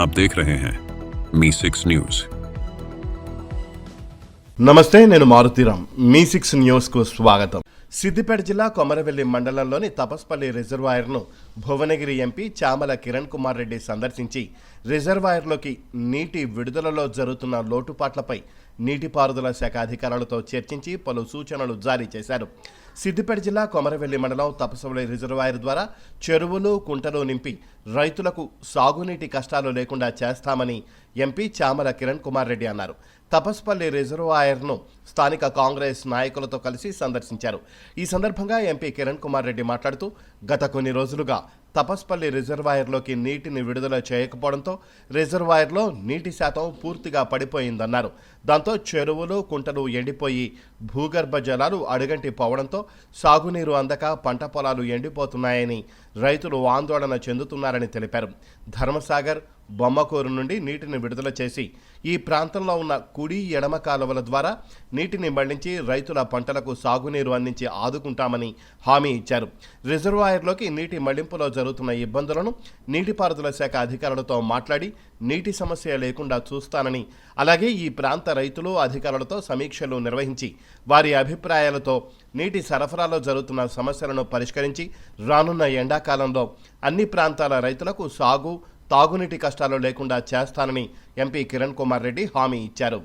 आप देख रहे हैं मी सिक्स न्यूज నమస్తే నేను మారుతీరామ్ మీ సిక్స్ న్యూస్కు స్వాగతం సిద్దిపేట జిల్లా కొమరవెల్లి మండలంలోని తపస్పల్లి రిజర్వాయర్ను భువనగిరి ఎంపీ చామల కిరణ్ కుమార్ రెడ్డి సందర్శించి రిజర్వాయర్లోకి నీటి విడుదలలో జరుగుతున్న లోటుపాట్లపై నీటిపారుదల శాఖ అధికారులతో చర్చించి పలు సూచనలు జారీ చేశారు. సిద్దిపేట జిల్లా కొమరవెల్లి మండలం తపసవలి రిజర్వాయర్ ద్వారా చెరువులు కుంటలు నింపి రైతులకు సాగునీటి కష్టాలు లేకుండా చేస్తామని ఎంపీ చామల కిరణ్ కుమార్ రెడ్డి అన్నారు. తపస్పల్లి రిజర్వాయర్ను స్థానిక కాంగ్రెస్ నాయకులతో కలిసి సందర్శించారు. ఈ సందర్భంగా ఎంపీ కిరణ్ కుమార్ రెడ్డి మాట్లాడుతూ గత కొన్ని రోజులుగా తపస్పల్లి రిజర్వాయర్లోకి నీటిని విడుదల చేయకపోవడంతో రిజర్వాయర్లో నీటి శాతం పూర్తిగా పడిపోయిందన్నారు. దాంతో చెరువులు కుంటలు ఎండిపోయి భూగర్భ జలాలు అడుగంటి పోవడంతో సాగునీరు అందక పంట పొలాలు ఎండిపోతున్నాయని రైతులు ఆందోళన చెందుతున్నారని తెలిపారు. ధర్మసాగర్ బొమ్మకూరు నుండి నీటిని విడుదల చేసి ఈ ప్రాంతంలో ఉన్న కుడి ఎడమ కాలువల ద్వారా నీటిని మళ్ళించి రైతుల పంటలకు సాగునీరు అందించి ఆదుకుంటామని హామీ ఇచ్చారు. రిజర్వాయర్లోకి నీటి మళ్ళింపులో జరుగుతున్న ఇబ్బందులను నీటిపారుదల శాఖ అధికారులతో మాట్లాడి నీటి సమస్య లేకుండా చూస్తానని అలాగే ఈ ప్రాంత రైతులు అధికారులతో సమీక్షలు నిర్వహించి వారి అభిప్రాయాలతో నీటి సరఫరాలో జరుగుతున్న సమస్యలను పరిష్కరించి రానున్న ఎండాకాలంలో అన్ని ప్రాంతాల రైతులకు సాగు తాగునీటి కష్టాలు లేకుండా చేస్తానని ఎంపీ కిరణ్ కుమార్ రెడ్డి హామీ ఇచ్చారు.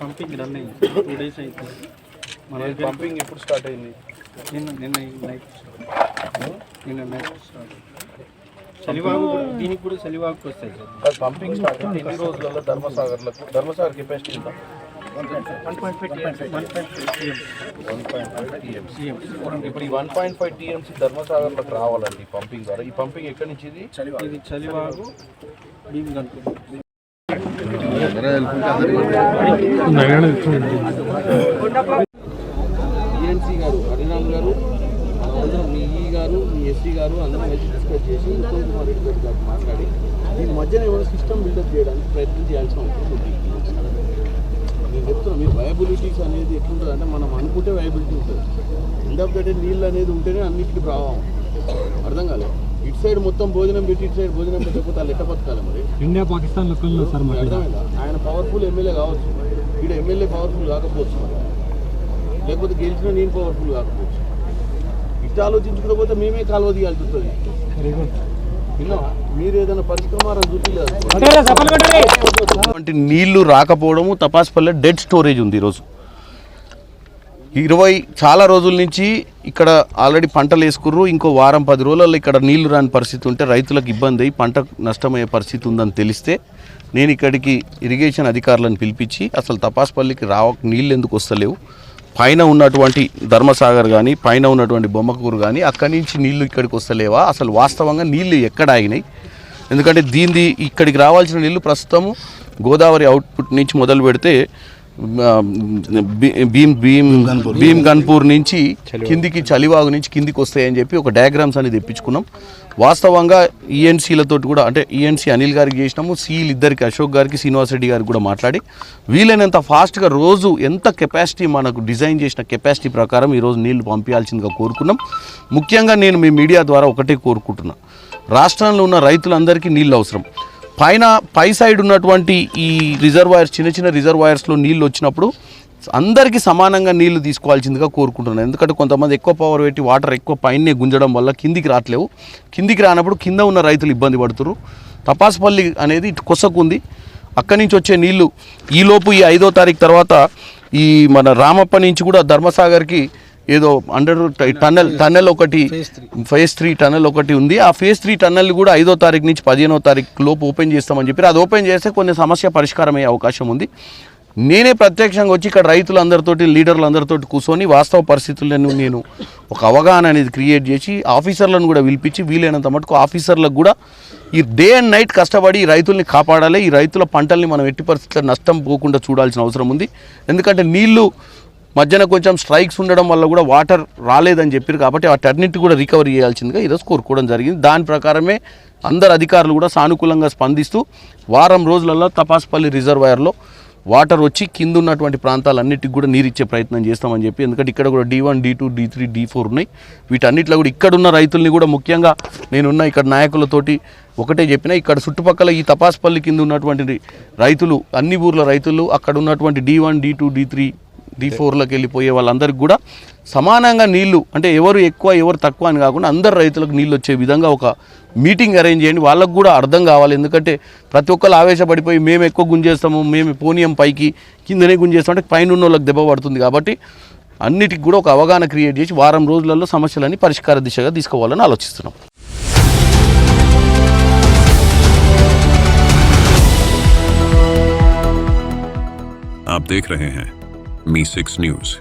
పంపింగ్ రన్ అయింది టూ డేస్ అవుతుంది మన దగ్గర పంపింగ్ ఎప్పుడు స్టార్ట్ అయింది. నిన్న నిన్న నైట్ నిన్న నైట్ స్టార్ట్ చలివాగు కూడా దీనికి కూడా చలివాగుకి వస్తాయి సార్ పంపింగ్ స్టార్ట్ అయింది. ఎన్ని రోజులలో ధర్మసాగర్లకు ధర్మసాగర్ కెపాసిటీ ఎంత వన్ పాయింట్ ఇప్పుడు ఈ వన్ పాయింట్ ఫైవ్ టీఎంసీ ధర్మసాగర్లకు రావాలండి పంపింగ్ ద్వారా ఈ పంపింగ్ ఎక్కడి నుంచి ఇది ఇది చలివాగు భీమ్ గారు హరిరామ్ గారు అందరం మీ ఈ గారు మీ ఎస్సీ గారు అందరం కలిసి డిస్కస్ చేసి ఉత్తమ్ కుమార్ రెడ్డి గారు మాట్లాడి ఈ మధ్యన ఏమైనా సిస్టమ్ బిల్డప్ చేయడానికి ప్రయత్నం చేయాల్సిన అవసరం ఉంది? నేను చెప్తున్నా మీరు వయబిలిటీస్ అనేది ఎట్లుంటుంది అంటే మనం అనుకుంటే వయబిలిటీ ఉంటుంది. ఎండ్ ఆఫ్ ద డే నీళ్ళు అనేది ఉంటేనే అన్నిటికీ ప్రభావం. అర్థం కాలేదు ఇటు సైడ్ మొత్తం భోజనం పెట్టి ఇటు సైడ్ భోజనం పెట్టకపోతే వాళ్ళు ఎట్ట బతకాలి మరి? ఇండియా పాకిస్తాన్ ఆయన పవర్ఫుల్ ఎమ్మెల్యే కావచ్చు. ఇక్కడ ఎమ్మెల్యే పవర్ఫుల్ కాకపోవచ్చు మరి. లేకపోతే గెలిచిన నేను పవర్ఫుల్ కాకపోవచ్చు. ఇట్లా ఆలోచించుకోకపోతే మేమే కాలువ తీయాల్సి వస్తుంది. నీళ్ళు రాకపోవడము తపాస్పల్లె డెడ్ స్టోరేజ్ ఉంది ఈరోజు. ఇరవై చాలా రోజుల నుంచి ఇక్కడ ఆల్రెడీ పంటలు వేసుకుర్రు. ఇంకో వారం పది రోజులలో ఇక్కడ నీళ్ళు రాని పరిస్థితి ఉంటే రైతులకు ఇబ్బంది అయ్యి పంట నష్టమయ్యే పరిస్థితి ఉందని తెలిస్తే నేను ఇక్కడికి ఇరిగేషన్ అధికారులను పిలిపించి అసలు తపాస్పల్లికి రావ నీళ్ళు ఎందుకు వస్తలేవు? పైన ఉన్నటువంటి ధర్మసాగర్ కానీ పైన ఉన్నటువంటి బొమ్మకూరు కానీ అక్కడి నుంచి నీళ్ళు ఇక్కడికి వస్తలేవా? అసలు వాస్తవంగా నీళ్ళు ఎక్కడ ఆగినాయి? ఎందుకంటే దీనిది ఇక్కడికి రావాల్సిన నీళ్ళు ప్రస్తుతము గోదావరి అవుట్పుట్ నుంచి మొదలు పెడితే భీమ్ భీమ్ భీమ్ గన్పూర్ నుంచి కిందికి చలివాగు నుంచి కిందికి వస్తాయని చెప్పి ఒక డయాగ్రామ్స్ అనేది తెప్పించుకున్నాం. వాస్తవంగా ఈఎన్సీలతో కూడా అంటే ఈఎన్సీ అనిల్ గారికి చేసినాము సీలు ఇద్దరికి అశోక్ గారికి శ్రీనివాస్ రెడ్డి గారికి కూడా మాట్లాడి వీలైనంత ఫాస్ట్గా రోజు ఎంత కెపాసిటీ మనకు డిజైన్ చేసిన కెపాసిటీ ప్రకారం ఈరోజు నీళ్ళు పంపించాల్సిందిగా కోరుకున్నాం. ముఖ్యంగా నేను మీ మీడియా ద్వారా ఒకటే కోరుకుంటున్నా. రాష్ట్రంలో ఉన్న రైతులందరికీ నీళ్ళు అవసరం. పైన పై సైడ్ ఉన్నటువంటి ఈ రిజర్వాయర్స్ చిన్న చిన్న రిజర్వాయర్స్లో నీళ్ళు వచ్చినప్పుడు అందరికీ సమానంగా నీళ్ళు తీసుకోవాల్సిందిగా కోరుకుంటున్నాను. ఎందుకంటే కొంతమంది ఎక్కువ పవర్ పెట్టి వాటర్ ఎక్కువ పైనే గుంజడం వల్ల కిందికి రావట్లేవు కిందికి రానప్పుడు కింద ఉన్న రైతులు ఇబ్బంది పడుతున్నారు తపాసుపల్లి అనేది ఇటు కొసకుంది. అక్కడి నుంచి వచ్చే నీళ్ళు ఈలోపు ఈ ఐదో తారీఖు తర్వాత ఈ మన రామప్ప నుంచి కూడా ధర్మసాగర్కి ఏదో అండర్ టన్నెల్ టన్నెల్ ఒకటి ఫేజ్ త్రీ టన్నెల్ ఒకటి ఉంది. ఆ ఫేజ్ త్రీ టన్నెల్ కూడా ఐదో తారీఖు నుంచి పదిహేనో తారీఖు లోపు ఓపెన్ చేస్తామని చెప్పి అది ఓపెన్ చేస్తే కొన్ని సమస్య పరిష్కారం అయ్యే అవకాశం ఉంది. నేనే ప్రత్యక్షంగా వచ్చి ఇక్కడ రైతులందరితోటి లీడర్లందరితోటి కూర్చొని వాస్తవ పరిస్థితులను నేను ఒక అవగాహన అనేది క్రియేట్ చేసి ఆఫీసర్లను కూడా పిలిపించి వీలైనంత మటుకు ఆఫీసర్లకు కూడా ఈ డే అండ్ నైట్ కష్టపడి ఈ రైతుల్ని కాపాడాలి. ఈ రైతుల పంటల్ని మనం ఎట్టి పరిస్థితుల్లో నష్టం పోకుండా చూడాల్సిన అవసరం ఉంది. ఎందుకంటే నీళ్ళు మధ్యన కొంచెం స్ట్రైక్స్ ఉండడం వల్ల కూడా వాటర్ రాలేదని చెప్పారు కాబట్టి వాటన్నిటి కూడా రికవరీ చేయాల్సిందిగా ఈరోజు కోరుకోవడం జరిగింది. దాని ప్రకారమే అందరు అధికారులు కూడా సానుకూలంగా స్పందిస్తూ వారం రోజులలో తపాస్పల్లి రిజర్వాయర్లో వాటర్ వచ్చి కింద ఉన్నటువంటి ప్రాంతాలన్నిటికి కూడా నీరు ఇచ్చే ప్రయత్నం చేస్తామని చెప్పి ఎందుకంటే ఇక్కడ కూడా D one D two D three D four ఉన్నాయి. వీటన్నిటిలో కూడా ఇక్కడున్న రైతుల్ని కూడా ముఖ్యంగా నేనున్న ఇక్కడ నాయకులతోటి ఒకటే చెప్పిన ఇక్కడ చుట్టుపక్కల ఈ తపాస్పల్లి కింద ఉన్నటువంటి రైతులు అన్ని ఊర్ల రైతులు అక్కడ ఉన్నటువంటి D one D two D three D ఫోర్లోకి వెళ్ళిపోయే వాళ్ళందరికీ కూడా సమానంగా నీళ్లు అంటే ఎవరు ఎక్కువ ఎవరు తక్కువ అని కాకుండా అందరు రైతులకు నీళ్ళు వచ్చే విధంగా ఒక మీటింగ్ అరేంజ్ చేయండి వాళ్ళకు కూడా అర్థం కావాలి ఎందుకంటే ప్రతి ఒక్కరు ఆవేశపడిపోయి మేము ఎక్కువ గుంజేస్తాము మేము పోనీయం పైకి కిందనే గుంజేస్తాం అంటే పైన ఉన్న వాళ్ళకి దెబ్బ పడుతుంది కాబట్టి అన్నిటికి కూడా ఒక అవగాహన క్రియేట్ చేసి వారం రోజులలో సమస్యలని పరిష్కార దిశగా తీసుకోవాలని ఆలోచిస్తున్నాం आप देख रहे हैं Me6 News.